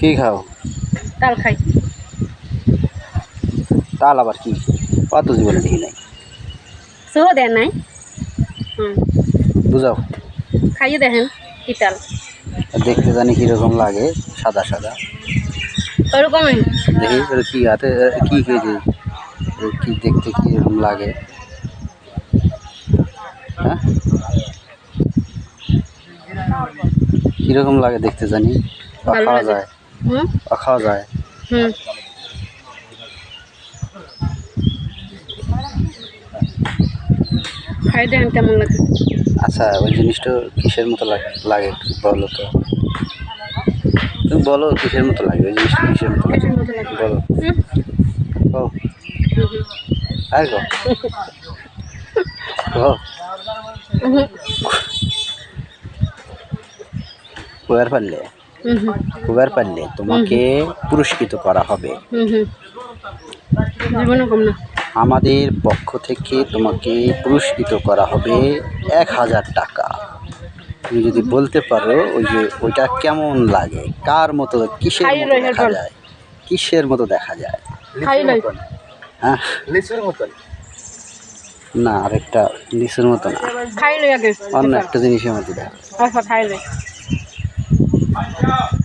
কি খাও? তাল খাই। তাল আবার কি? কত জীবনে দেখি নাই। সহ দেন নাই। হুম। বুঝাও। খাইয়ে দেখেন কি তাল। দেখতে জানি কীরকম লাগে সাদা সাদা। ওরকমই। দেখি কি হাতে কি খেয়েছে? কি দেখতে কীরকম লাগে? হ্যাঁ? কীরকম লাগে দেখতে জানি? খাওয়া যায়। হুম বা খাওয়া যায় হুম খাই দেখেন কেমন লাগে আচ্ছা ওই জিনিসটা কিসের মতো লাগে লাগে একটু বলো তো তুমি বলো কিসের মতো লাগে ওই জিনিসটা কিসের মতো লাগে কিসের মতো লাগে বলো হুম কও হুম হুম। আর কও কও হুম কুয়ার পারলে পারলে তোমাকে পুরস্কৃত করা হবে। হুম হুম জীবনে কম না। আমাদের পক্ষ থেকে তোমাকে পুরস্কৃত করা হবে এক হাজার টাকা। তুমি যদি বলতে পারো ওই যে ওইটা কেমন লাগে? কার মতো কিসের মতো দেখা যায়? কিসের মতো দেখা যায়? হ্যাঁ। না আরেকটা লিচুর মতো না অন্য একটা জিনিসের মতো দেখা। Watch out.